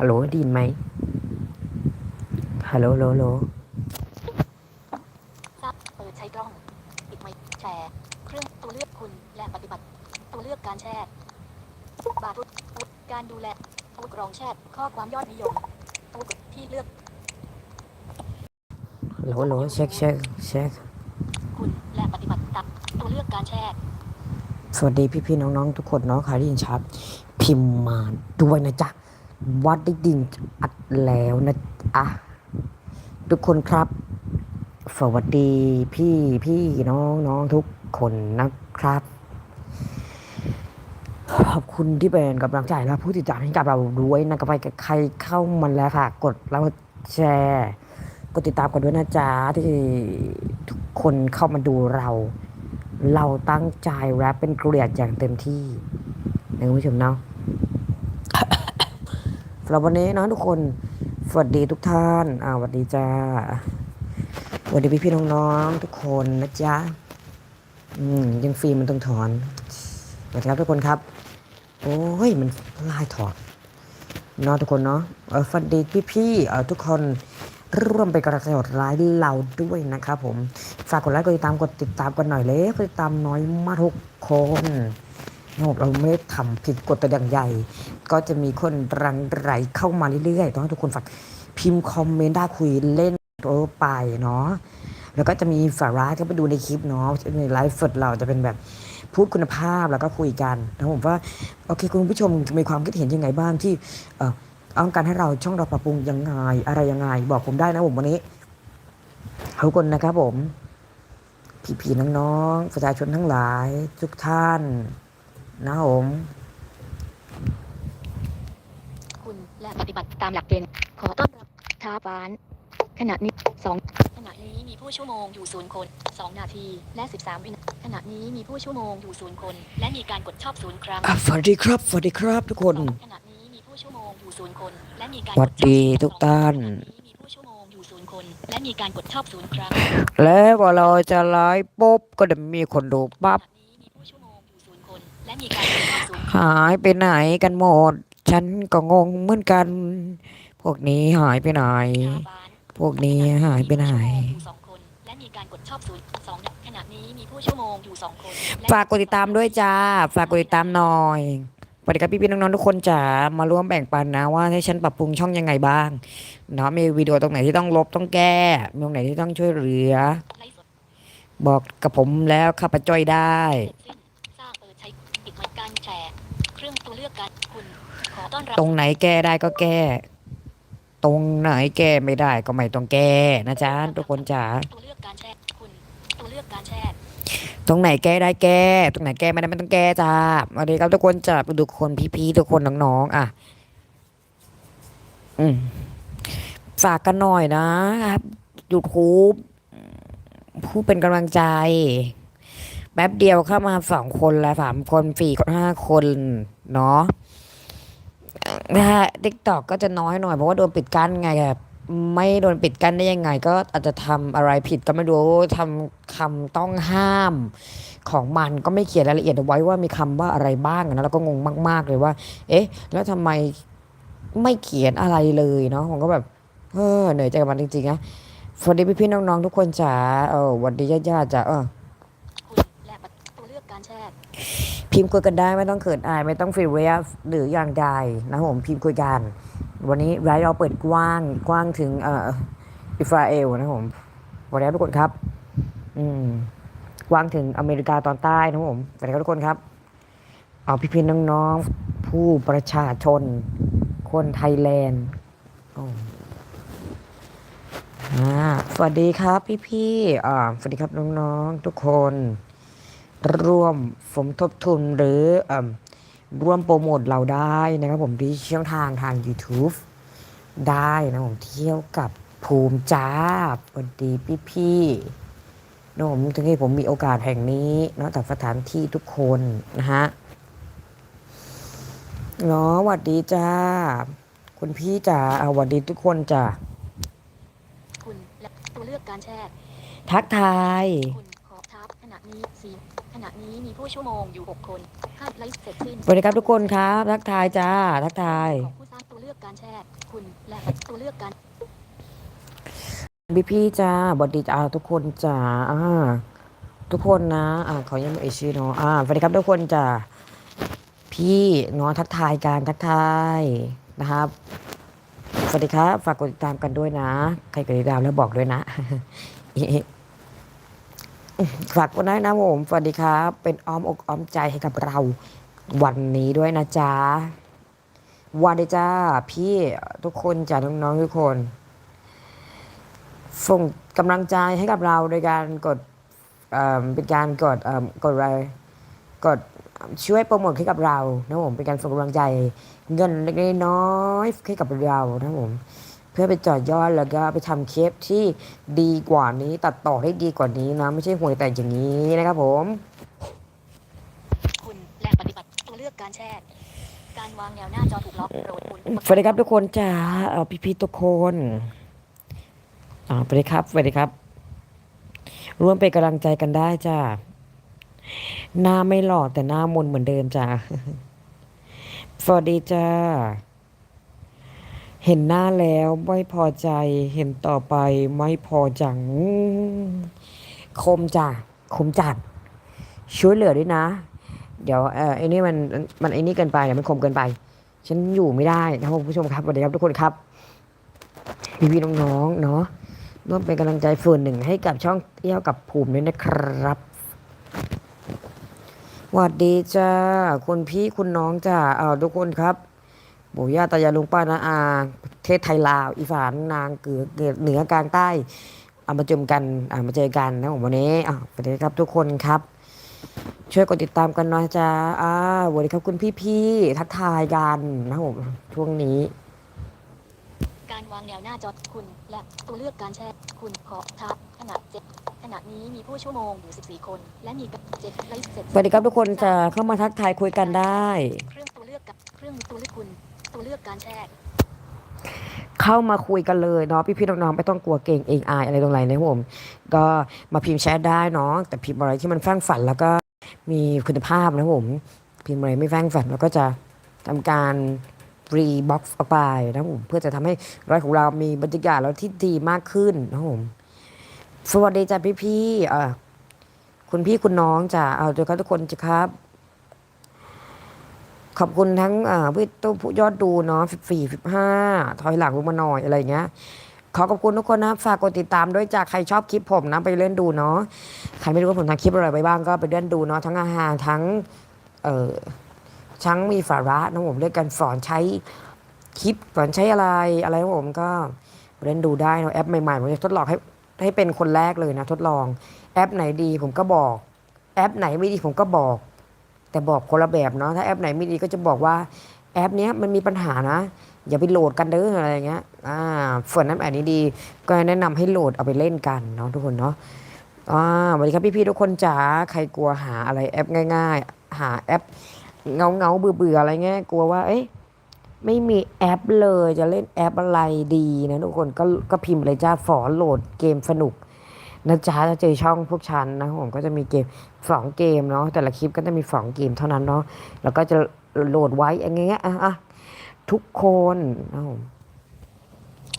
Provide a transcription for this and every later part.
ฮัลโหลได้ยินไหมฮัลโหลโหลโหลทราบเปิดใช้กล้องปิดไมค์แชร์ เครื่องตัวเลือกคุณและปฏิบัติ ตัวเลือกการแชร์บาร์ทุกการดูแลตัวกรองแชร์ข้อความยอดนิยมตัวที่เลือกโหลโหลเช็คเช็คเช็คคุณและปฏิบัติตามตัวเลือกการแชร์สวัสดีพี่พี่ๆน้องๆทุกคนเนาะใครที่ยินชัดพิมพ์มาด้วยนะจ๊ะ วัดได้ดินอัดแล้วนะอะทุกคนครับ สวัสดีพี่พี่น้องน้องทุกคนนะครับ ขอบคุณที่เป็นกำลังใจและผู้ติดตามให้กับเราด้วยนะครับไปกับใครเข้ามาแล้วค่ะ กดแล้วแชร์กดติดตามกันด้วยนะจ๊ะที่ทุกคนเข้ามาดูเรา เราตั้งใจแรปเป็นเกลียดอย่างเต็มที่นะคุณผู้ชมเนาะ สำหรับวันนี้เนาะทุกคน สวัสดีทุกท่าน อ่าสวัสดีจ้าสวัสดีพี่พี่น้องๆทุกคนนะจ๊ะ อืม ยังฟรีมันต้องถอนสวัสดีครับทุกคนครับ โอ้ย มันลายถอดเนาะทุกคนเนาะเออสวัสดีพี่พี่เออทุกคนร่วมเป็นกำลังใจกดไลค์เราด้วยนะครับผม ฝากกดไลค์กดติดตามกดติดตามกันหน่อยเลยกดติดตามน้อยมากทุกคน เราไม่ได้ทำผิดกฎแต่อย่างใหญ่ ก็จะมีคนรังไหลเข้ามาเรื่อยๆต้องให้ทุกคนฝากพิมพ์คอมเมนต์ได้คุยเล่นโอไปเนาะแล้วก็จะมีสาระก็ไปดูในคลิปเนาะในไลฟ์สดเราจะเป็นแบบพูดคุณภาพแล้วก็คุยกันนะผมว่าโอเคคุณผู้ชมมีความคิดเห็นยังไงบ้างที่เอ่อต้องการให้เราช่องเราปรับปรุงยังไงอะไรยังไง บอกผมได้นะผมวันนี้ทุกคนนะครับผมพี่ๆน้องๆประชาชนทั้งหลายทุกท่าน นะผมคุณและปฏิบัติตามหลักเกณฑ์ขอต้อนรับท้าฟาน ขณะนี้สองขณะนี้มีผู้ชั่วโมงอยู่ศูนย์คนสองนาทีและสิบสามวินาทีขณะนี้มีผู้ชั่วโมงอยู่ศูนย์คน และมีการกดชอบศูนย์ครั้งอะสวัสดีครับสวัสดีครับทุกคนขณะนี้มีผู้ชั่วโมงอยู่ศูนย์คนและมีการสวัสดีทุกท่านขณะนี้มีผู้ชั่วโมงอยู่ศูนย์คนและมีการกดชอบศูนย์ครั้งแล้วพอเราจะไลฟ์ปุ๊บก็จะมีคนดูปั๊บ และมีการกดชอบศูนย์หายไปไหนกันหมด ฉันก็งงเหมือนกัน พวกนี้หายไปไหนท้าฟานพวกนี้หายไปไหนอยู่สองคนและมีการกดชอบศูนย์สองขณะนี้มีผู้ชั่วโมงอยู่สองคนและฝากกดติดตามด้วยจ้า ฝากกดติดตามหน่อยสวัสดีครับพี่ๆน้องๆทุกคนจ๋า มาร่วมแบ่งปันนะว่าให้ฉันปรับปรุงช่องยังไงบ้างเนาะมีวิดีโอตรงไหนที่ต้องลบต้องแก้มีตรงไหนที่ต้องช่วยเหลือ ไลฟ์สดบอกกับผมแล้วข้าพเจ้อยได้ เสร็จสิ้น กการคุณขอต้อนรับตรงไหนแก้ได้ก็แก้ ตรงไหนแก้ไม่ได้ก็ไม่ต้องแก้นะจ๊ะทุกคนจ๋า ตัวเลือกการแชร์คุณตัวเลือกการแชร์ตรงไหนแก้ได้แก้ ตรงไหนแก้ไม่ได้ไม่ต้องแก้จ้าสวัสดีครับทุกคนจ้าทุกคนพี่ๆทุกคนน้องๆอะ อืมฝากกันหน่อยนะครับยูทูบผู้เป็นกำลังใจ แป๊บเดียวเข้ามาสองคนล้วสามคนสี่คนห้าคนเนาะถ้าทิกตอกก็จะน้อยหน่อยเพราะว่าโดนปิดกั้นไงแบบไม่โดนปิดกั้นได้ยังไง ก็อาจจะทำอะไรผิดก็ไม่รู้ทำคำต้องห้ามของมันก็ไม่เขียนรายละเอียดเอาไว้ว่ามีคำว่าอะไรบ้างนะแล้วก็งงมาก ๆ เลยว่า เอ๊ะ แล้วทำไมไม่เขียนอะไรเลยเนาะผมก็แบบเออเหนื่อยใจกับมันจริงๆนะสวัสดีพี่ๆน้องๆทุกคนจ๋าเออสวัสดีญาติๆจ๋าเออ คุณและตัวเลือกการแชร์ พิมพ์คุยกันได้ไม่ต้องเขินอาย ไม่ต้องฟีเรียหรืออย่างใดนะผมพิมพ์คุยกัน วันนี้ไลฟ์เราเปิดกว้างกว้างถึงเอ่ออิสราเอลนะผมวัสดีครับทุกคนครับ อืมกว้างถึงอเมริกาตอนใต้นะผมสวัสดีครับทุกคนครับเอาพี่พี่ๆน้องๆผู้ประชาชน คนไทยแลนด์อ่าสวัสดีครับพี่พี่ๆอ่าสวัสดีครับน้องๆทุกคน ร่วมสมทบทุนหรือเอิ่มร่วมโปรโมทเราได้นะครับผมที่ช่องทางทาง YouTube ได้นะผมเที่ยวกับภูมิจ้าสวัสดีพี่พี่ๆนะผมถึงให้ผมมีโอกาสแห่งนี้เนอกจากสถานที่ทุกคนนะฮะเนาะสวัสดีจ้า คุณพี่จ๋าอ่าสวัสดีทุกคนจ้าคุณและตัวเลือกการแชร์ทักทายคุณขอทับขณะนี้สี่ข ณะนี้มีผู้ชั่วโมงอยู่หกคนห้าไลฟ์เสร็จสิ้นสวัสดีครับทุกคนครับ ทักทายจ้า ทักทาย ของผู้สร้างตัวเลือกลือกการแชร์คุณและตัวเลือกการพี่พี่ๆจ้าบอดีจ้าทุกคนจ้าอ่าทุกคนนะอ่าขอยังไม่เอ่ยชื่อเนาะอ่าสวัสดีครับทุกคนจ้าพี่เนาะทักทายการทักทายนะครับ สวัสดีครับ ฝากกดติดตามกันด้วยนะ ใครกดติดตามแล้วบอกด้วยนะ ฝากกดไลค์นะผมสวัสดีครับ เป็นอ้อมอกอ้อมใจให้กับเรา วันนี้ด้วยนะจ๊ะวันดีจ้า พี่ทุกคนจ้าน้องๆทุกคน ส่งกำลังใจให้กับเราโดยการกดเเป็นการกดกดอะไรกดช่วยโปรโมทให้กับเรานะผมเป็นการส่งกำลังใจเงินเล็กๆน้อยให้กับเรานะผม พื่อไปจอดยอดแล้วก็ไปทำเคปที่ดีกว่านี้ตัดต่อให้ดีกว่านี้นะ ไม่ใช่ห่วยแต่อย่างนี้นะครับผม คุณและปฏิบัติตัวเลือกการแชร์การวางแนวหน้าจอถูกล็อกโปรดคุณสวัสดีครับทุกคนจ้าเอ่อพี่ๆทุกคนอ่าสวัสดีครับสวัสดีครับ ร่วมเป็นกำลังใจกันได้จ้าหน้าไม่หล่อแต่หน้ามนเหมือนเดิมจ้าสวัสดีจ้า เห็นหน้าแล้วไม่พอใจเห็นต่อไปไม่พอจัง คมจ้าคมจัด ช่วยเหลือด้วยนะ เดี๋ยวเออไอ้นี่มันมันไอ้นี่เกินไปเดี๋ยวมันคมเกินไป ฉันอยู่ไม่ได้นะครับผู้ชมครับสวัสดีครับทุกคนครับพี่พี่น้องๆเนาะร่วมเป็นกำลังใจส่วนหนึ่งให้กับช่องเที่ยวกับภูมิด้วยนะครับสวัสดีจ้าคุณพี่คุณน้องจ้าเออทุกคนครับ ปู่ย่าตายายลุงป้านาอาประเทศไทยลาวอีสานนางเกือเกิดเหนือกลางใต้เอามาเจอกันอ่ามาเจอกันนะผมวันนี้อ่าสวัสดีครับทุกคนครับ ช่วยกดติดตามกันหนะจ๊ะอ่าสวัสดีครับคุณพี่ๆทักทายกันนะครับผมช่วงนี้ การวางแนวหน้าจอคุณ และตัวเลือกการแชร์คุณขอทับขนาดเจ็ดขณะนี้มีผู้ชั่วโมงอยู่ 14 คน และมีกับเจ็ดไลฟ์เสร็จสวัสดีครับทุกคนจะเข้ามาทักทายคุยกันได้ เครื่องตัวเลือกกับเครื่องตัวเลือกคุณ ตัวเลือกการแชร์เข้ามาคุยกันเลยเนาะพี่ๆน้องๆไม่ต้องกลัวเก่งเองอายอะไรตรงไหนนะผมก็มาพิมพ์แชทได้เนาะแต่พิมพ์อะไรที่มันแฝงฝันแล้วก็มีคุณภาพนะผมพิมพ์อะไรไม่แฝงฝันแล้วก็จะทำการรีบ็อกซ์ออกไปนะผมเพื่อจะทำให้รายของเรามีบรรยากาศแล้วที่ดีมากขึ้นนะผมสวัสดีจ้ะพี่ๆคุณพี่คุณน้องจ้ะเอาตัวครับทุกคนจ้ะครับ ขอบคุณทั้งอ่าพี่ตู้ผู้ยอดดูเนาะสี่สิบห้าถอยหลังลงมาหน่อยอะไรเงี้ย ขอขอบคุณทุกคนนะฝากกดติดตามด้วยจากใครชอบคลิปผมนะไปเล่นดูเนาะใครไม่รู้ว่าผมทำคลิปอะไรไปบ้างก็ไปเล่นดูเนาะทั้งอาหารทั้งเอ่อทั้งมีสาระนะผมเรื่องการสอนใช้คลิปสอนใช้อะไรอะไรนะผมก็เล่นดูได้เนาะแอปใหม่ๆผมจะทดลองให้ให้เป็นคนแรกเลยนะ ทดลองแอปไหนดีผมก็บอก แอปไหนไม่ดีผมก็บอก แต่บอกคนละแบบเนาะถ้าแอปไหนไม่ดีก็จะบอกว่าแอปเนี้ยมันมีปัญหานะ อย่าไปโหลดกันเด้ออะไรเงี้ยอ่าส่วนนั้นอันนี้ดี ก็แนะนำให้โหลดเอาไปเล่นกันเนาะทุกคนเนาะอ่าสวัสดีครับพี่ๆทุกคนจ๋าใครกลัวหาอะไรแอปง่าย ๆ หาแอปเงาเงาเบื่อเบื่ออะไรเงี้ยกลัวว่า เอ๊ะไม่มีแอปเลยจะเล่นแอปอะไรดีนะทุกคนก็ก็พิมพ์เลยจ้าฝอโหลดเกมสนุก นะจ๊ะจะเจอช่องพวกฉันนะผมก็จะมีเกมสองเกมเนาะแต่ละคลิปก็จะมีสองเกมเท่านั้นเนาะแล้วก็จะโหลดไว้อย่างเงี้ยอะอะทุกคนนะผม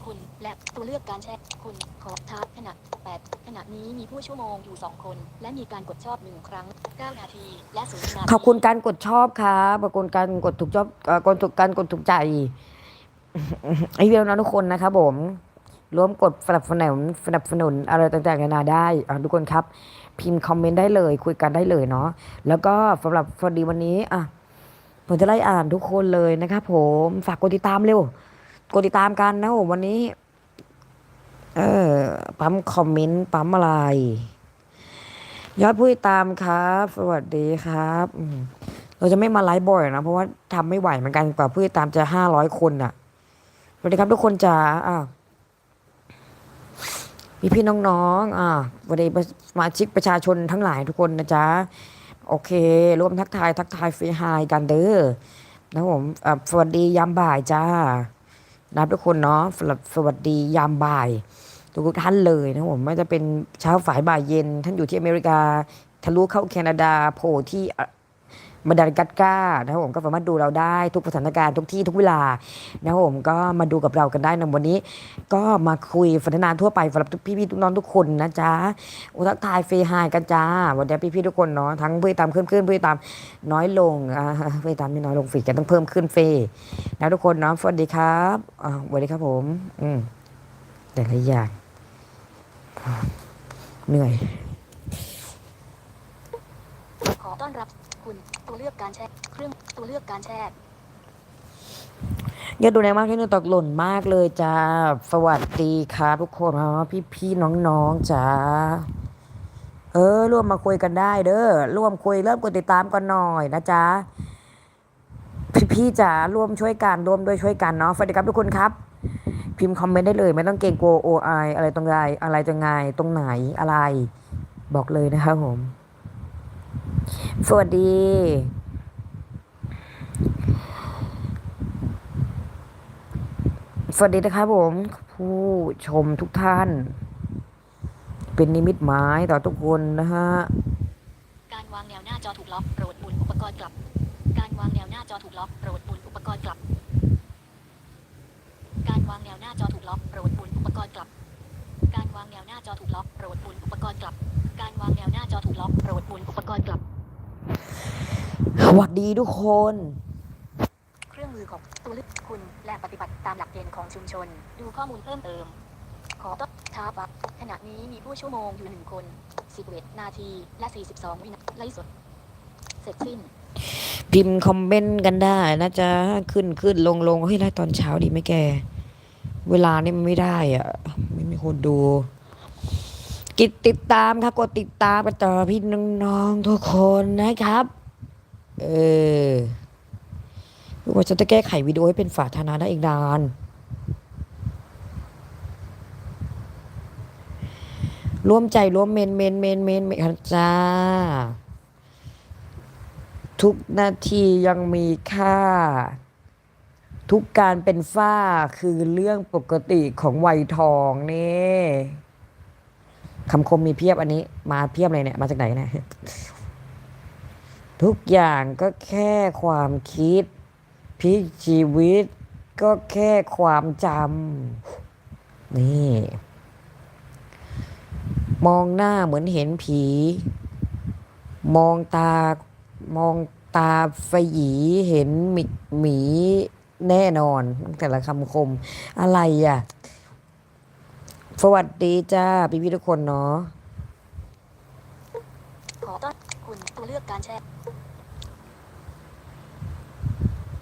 คุณและตัวเลือกการแชร์คุณขอทับขณะ8ขณะนี้มีผู้ชั่วโมงอยู่ 2 คน และมีการกดชอบหนึ่งครั้ง 9 นาที และ0นาทีขอบคุณการกดชอบครับขอบคุณการกดถูกชอบเอ่อกดถูกการกดถูกใจไอเดียวนะทุกคนนะครับผม ร่วมกดสนับสนุนสนับสนุนอะไรต่างๆนานาได้ทุกคนครับ พิมพ์คอมเมนต์ได้เลย คุยกันได้เลยเนาะแล้วก็สำหรับสวัสดีวันนี้อะผมจะไล่อ่านทุกคนเลยนะครับผมฝากกดติดตามเร็วกดติดตามกันนะผมวันนี้ เออปั๊มคอมเมนต์ปั๊มอะไรยอดผู้ติดตามครับ สวัสดีครับ เราจะไม่มาไลฟ์บ่อยนะ เพราะว่าทำไม่ไหวเหมือนกันกว่าผู้ติดตามจะห้าร้อยคนอะสวัสดีครับทุกคนจ้าอะ พี่พี่น้องๆอะสวัสดีสมาชิกประชาชนทั้งหลายทุกคนนะจ๊ะ โอเค ร่วมทักทายทักทายฟรีไฮกันเด้อนะผมสวัสดียามบ่ายจ้านะทุกคนเนาะสำหรับสวัสดียามบ่ายทุกท่านเลยนะผมไม่จะเป็นเช้าฝ่ายบ่ายเย็น ท่านอยู่ที่อเมริกาทะลุเข้าแคนาดาโผล่ที่ มาดันกัดก้านะครับผมก็สามารถดูเราได้ทุกสถานการณ์ทุกที่ทุกเวลานะครับผมก็มาดูกับเรากันได้นะวันนี้ ก็มาคุยฝันนานทั่วไปสำหรับพี่ๆทุกน้องทุกคนนะจ๊ะอุทักทายเฟย์ไฮกันจ้าวันนี้พี่ๆทุกคนเนาะทั้งเพื่อตามขึ้นขึ้นเพื่อตามน้อยลงอ่าเพื่อตามไม่น้อยลงฝีกันต้องเพิ่มขึ้นเฟนะทุกคนเนาะสวัสดีครับอ่าสวัสดีครับผม อืมแต่ละอย่างเหนื่อย ขอต้อนรับ ตัวเลือกการแชร์เครื่องตัวเลือกการแชร์ยอดดูในมากที่นึงตกหล่นมากเลยจ้า สวัสดีครับทุกคนเนาะพี่พี่ๆน้องๆจ้า เออ ร่วมมาคุยกันได้เด้อ ร่วมคุยเริ่มกดติดตามกันหน่อยนะจ๊ะ พี่พี่จ๋าร่วมช่วยกันร่วมด้วยช่วยกันเนาะ สวัสดีครับทุกคนครับ พิมพ์คอมเมนต์ได้เลย ไม่ต้องเกรงกลัวโอไออะไรตรงไหนอะไรจะไงตรงไหนอะไร บอกเลยนะครับผม สวัสดี สวัสดีนะครับผม ผู้ชมทุกท่าน เป็นนิมิตหมายต่อทุกคนนะฮะ การวางแนวหน้าจอถูกล็อกโปรดหมุนอุปกรณ์กลับ การวางแนวหน้าจอถูกล็อกโปรดหมุนอุปกรณ์กลับ การวางแนวหน้าจอถูกล็อกโปรดหมุนอุปกรณ์กลับ การวางแนวหน้าจอถูกล็อกโปรดหมุนอุปกรณ์กลับ การวางแนวหน้าจอถูกล็อกโปรดหมุนอุปกรณ์กลับ สวัสดีทุกคน เครื่องมือของตัวเลือกคุณและปฏิบัติตามหลักเกณฑ์ของชุมชน ดูข้อมูลเพิ่มเติม ขอต้อนท้าปักขณะนี้มีผู้ชั่วโมงอยู่หนึ่งคน11นาทีและ42วินาทีไลฟ์สด เสร็จสิ้น พิมพ์คอมเมนต์กันได้นะจ๊ะ ขึ้นขึ้นลงลงเฮ้ยไล่ตอนเช้าดีไหมแก เวลานี่มันไม่ได้อะ ไม่มีคนดู กิดติดตามครับกดติดตามกันต่อพี่น้องๆทุกคนนะครับ เออว่าจะจะแก้ไขวิดีโอให้เป็นฝาธนาได้อีกนานร่วมใจร่วมเมนเมนเมนเมนเมนจ้า ทุกนาทียังมีค่า ทุกการเป็นฝ้าคือเรื่องปกติของวัยทองนี่ คำคมมีเพียบอันนี้ มาเพียบเลยเนี่ย มาจากไหนเนะทุกอย่างก็แค่ความคิดพิชีวิต ก็แค่ความจำนี่ มองหน้าเหมือนเห็นผี มองตามองตาไฟหยีเห็นหมิหมีแน่นอน แต่ละคำคมอะไรอะ สวัสดีจ้าพี่พี่ๆทุกคนเนาะขอต้อนคุณตัวเลือกการแชร์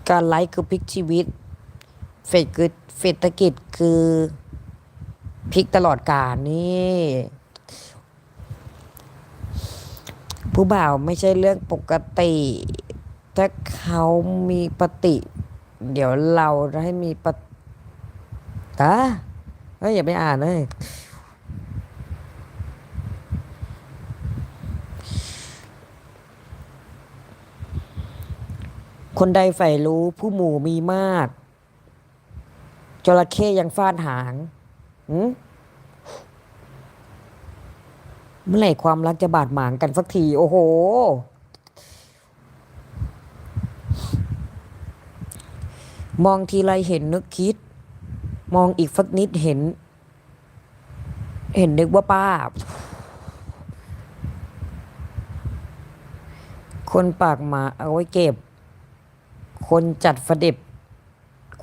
การไลฟ์คือพลิกชีวิตเฟดคือเศรษฐกิจคือพลิกตลอดกาลนี่ผู้บ่าวไม่ใช่เรื่องปกติ ถ้าเขามีปฏิ เดี๋ยวเราจะให้มีปฏิตา เฮ้ยอย่าไปอ่านเลยคนใดใฝ่รู้ผู้หมู่มีมากจระเข้ยังฟาดหางหืมเมื่อไหร่ความรักจะบาดหมางกันสักที โอ้โห มองทีไรเห็นนึกคิด มองอีกสักนิดเห็น เห็นนึกว่าป้า คนปากหมาเอาไว้เก็บ คนจัดฟด็จ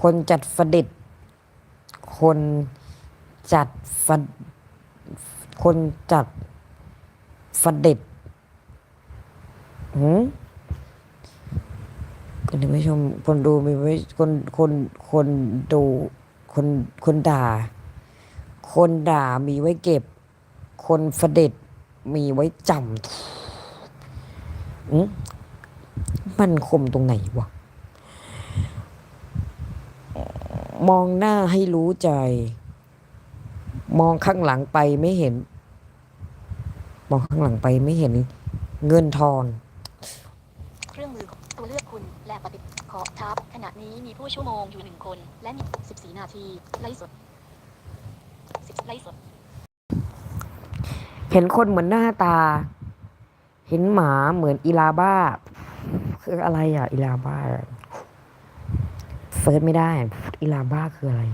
คนจัดฟด็จคนจัดฟคนจัดฟด็จหืมคนที่ไม่ชมคนดูมีไว้คนคนคนดู คนคนด่า คนด่ามีไว้เก็บ คนฟเด็จมีไว้จำมมันคมตรงไหนวะ มองหน้าให้รู้ใจ มองข้างหลังไปไม่เห็น มองข้างหลังไปไม่เห็น เงินทอง เครื่องมือของตัวเลือกคุณและปฏิบัติขอทับขณะ นี้มีผู้ชั่วโมงอยู่หนึ่งคน และมี 14 นาทีไลฟ์สด10ไลฟ์สด เห็นคนเหมือนหน้าตา เห็นหมาเหมือนอีลาบ้า คืออะไรอะอิลาบ้าเฟิร์สไม่ได้อิลาบ้าคืออะไร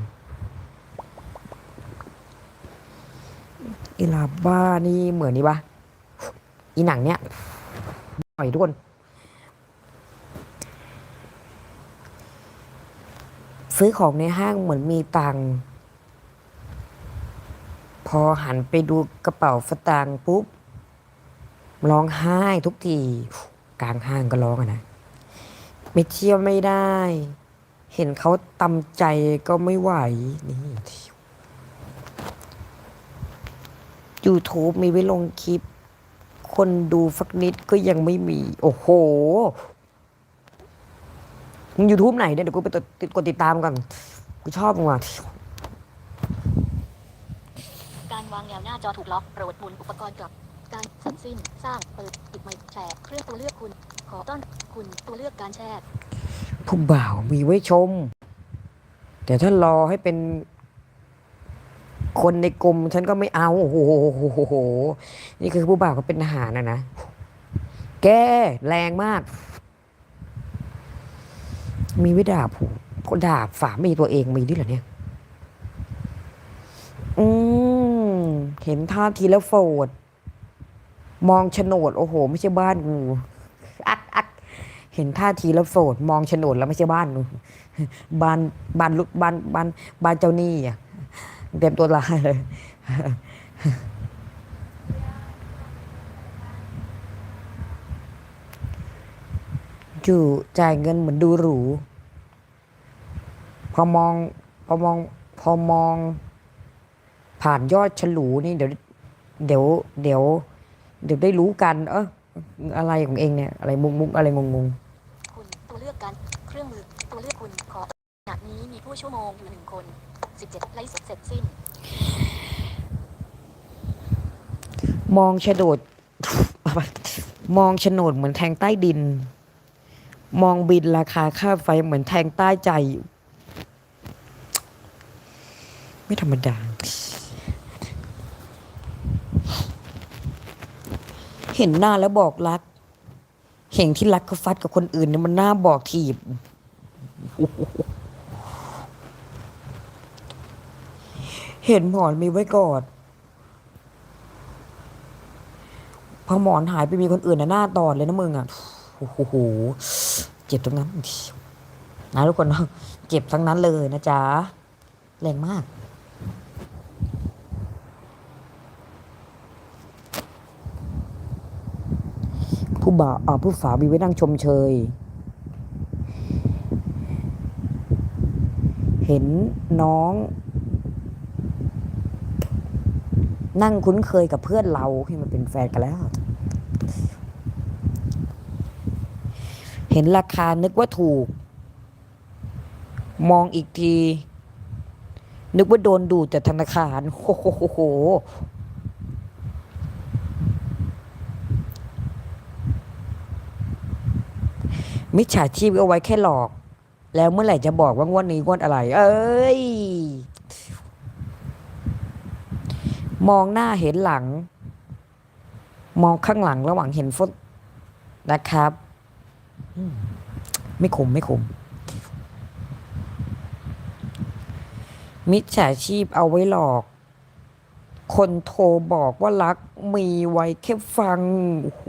อิลาบ้านี่เหมือนนี่ปะอีหนังเนี้ยปล่อยทุกคน ซื้อของในห้างเหมือนมีตังค์พอหันไปดูกระเป๋าสตางค์ปุ๊บร้องไห้ทุกทีกลางห้างก็ร้องอะนะไม่เที่ยวไม่ได้ เห็นเขาตำใจก็ไม่ไหวนี่ YouTube มีไว้ลงคลิป คนดูฟักนิดก็ยังไม่มี โอ้โห มึง YouTube ไหนเนี่ยเดี๋ยวกูไปติดกดติดตามกันกูชอบมึงว่ะการวางแนวหน้าจอถูกล็อกโปรดหมุนอุปกรณ์กลับ การเสร็จสิ้นสร้างเปิดปิดไมค์แชร์เครื่องตัวเลือกคุณ ขอต้อนคุณตัวเลือกการแชร์ผู้บ่าวมีไว้ชม แต่ถ้ารอให้เป็น คนในกรมฉันก็ไม่เอา โอ้โหนี่คือผู้บ่าวก็เป็นทหารนะนะ แกแรงมาก มีวิดาผู้ด่าฝามีตัวเองมีด้วยเหรอเนี่ย อืม เห็นท่าทีแล้วโฟดมองโฉนด โอ้โห ไม่ใช่บ้านกูอักอักเห็นท่าทีแล้วโสดมองโฉนดแล้วไม่ใช่บ้านนูบ้านบ้านลุบ้านบ้านบ้านเจ้าหนี้อะเต็มตัวลายเลย อยู่จ่ายเงินเหมือนดูหรู พอมองพอมองพอมอง ผ่านยอดฉลูนี่เดี๋ยวเดี๋ยวเดี๋ยวเดี๋ยวได้รู้กัน เอออะไรของเองเนี่ย อะไรมุกมุกอะไรงงงๆคุณตัวเลือกการเครื่องมือตัวเลือกคุณขอขณะนี้มีผู้ชั่วโมงอยู่หนึ่งคน17ไลฟ์สดเสร็จสิ้น มองโฉนดมองโฉนดเหมือนแทงใต้ดิน มองบินราคาค่าไฟเหมือนแทงใต้ใจอยู่ ไม่ธรรมดา เห็นหน้าแล้วบอกรัก เห็นที่รักก็ฟัดกับคนอื่นเนี่ยมันหน้าบอกถีบ เห็นหมอนมีไว้กอดพอหมอนหายไปมีคนอื่นนะหน้าตอดเลยนะมึงอะ โอ้โหเจ็บตรงนั้นนะทุกคนเนาะเจ็บทั้งนั้นเลยนะจ๊ะแรงมาก ผู้บ่าวอ่าผู้สาวมีไว้นั่งชมเชย เห็นน้อง นั่งคุ้นเคยกับเพื่อนเราให้มันเป็นแฟนกันแล้ว เห็นราคานึกว่าถูก มองอีกที นึกว่าโดนดูดจากธนาคารโอ้โหมิจฉาชีพเอาไว้แค่หลอก แล้วเมื่อไหร่จะบอกว่างวดนี้งวดอะไร เอ้ย มองหน้าเห็นหลัง มองข้างหลังระหว่างเห็นฟุตนะครับ ไม่คมไม่คม มิจฉาชีพเอาไว้หลอก คนโทรบอกว่ารักมีไว้แค่ฟัง โอ้โห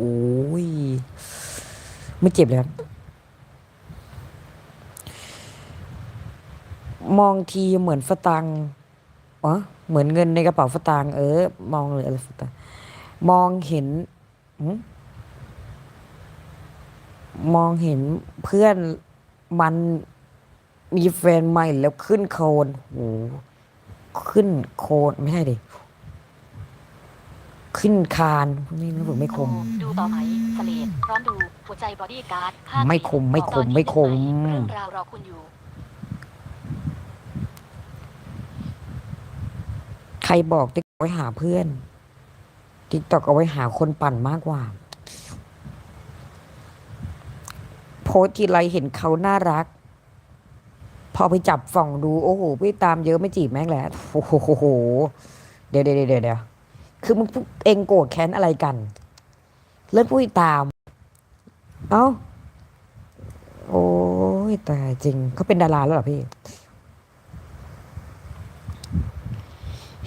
ยไม่เจ็บเลยครับมองทีเหมือนสตังอ๋อเหมือนเงินในกระเป๋าสตางเออ มองเลยอะไรสตางมองเห็น มองเห็นเพื่อนมันมีแฟนใหม่แล้วขึ้นโคนโหขึ้นโคนไม่ใช่ดิ ขึ้นคานไม่รู้สึกไม่คม ดูต่อไหมสเลดพร้อมดูหัวใจบอดี้การ์ดภาคไม่คมไม่คมไม่คม เรื่องราวรอคุณอยู่ ใครบอกติ๊กไว้หาเพื่อน ติ๊กตอกเอาไว้หาคนปั่นมากกว่า โพสทีไรเห็นเขาน่ารัก พอไปจับฝ่องดูโอ้โหพี่ตามเยอะไม่จีบแม่งแล้วโอ้โหเดี๋ยวเดี๋ยวเดี๋ยวเดี๋ยวคือมึงพวกเองโกรธแค้นอะไรกัน เลิกพูดตาม เอ้าโอ้ยตายจริงเขาเป็นดาราแล้วหรอพี่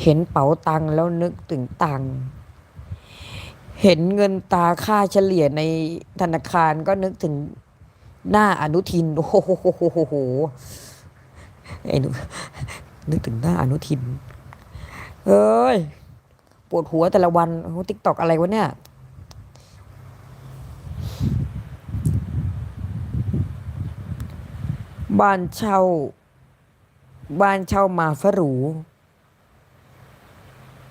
เห็นเป๋าตังค์แล้วนึกถึงตังค์เห็นเงินตาค่าเฉลี่ยในธนาคารก็นึกถึง หน้าอนุทิน โอ้โหไอ้หนูนึกถึงหน้าอนุทิน เอ้ย ปวดหัวแต่ละวันโอ้ติ๊กตอกอะไรวะเนี่ย บ้านเช่า บ้านเช่ามาฝรู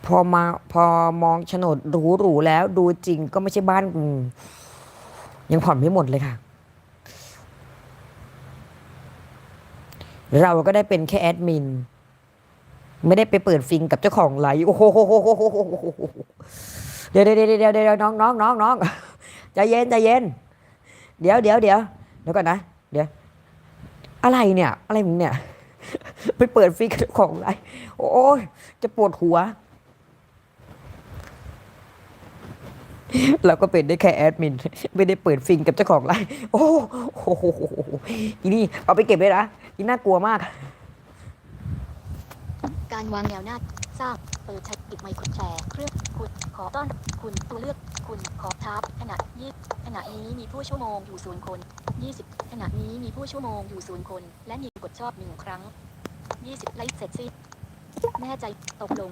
พอมาพอมองโฉนดหรูหรูแล้ว ดูจริงก็ไม่ใช่บ้านกูยังผ่อนไม่หมดเลยค่ะ เราก็ได้เป็นแค่แอดมิน ไม่ได้ไปเปิดฟิงกับเจ้าของไลฟ์โอ้โหเดี๋ยวเดี๋ยวเดี๋ยวเดี๋ยวน้องน้องน้องน้องใจเย็นใจเย็น เดี๋ยวเดี๋ยวเดี๋ยวเดี๋ยวก่อนนะ เดี๋ยว อะไรเนี่ย อะไรมึงเนี่ย ไปเปิดฟิกของอะไรโอ้ยจะปวดหัว เราก็เป็นได้แค่แอดมิน ไม่ได้เปิดฟิงกับเจ้าของไลน์โอ้โหอีนี่เอาไปเก็บเลยนะ อีน่ากลัวมาก การวางแนวหน้าสร้างเปิดใช้ปิดไมโค์กดแชร์เครื่องคุณขอต้อนคุณตัวเลือกคุณขอทับขณะยี่ขณะนี้มีผู้ชั่วโมงอยู่ศูนย์คน20ขณะนี้มีผู้ชั่วโมงอยู่ศูนย์คน และมีกดชอบหนึ่งครั้ง 20ไลค์เสร็จสิ้นแน่ใจตกลง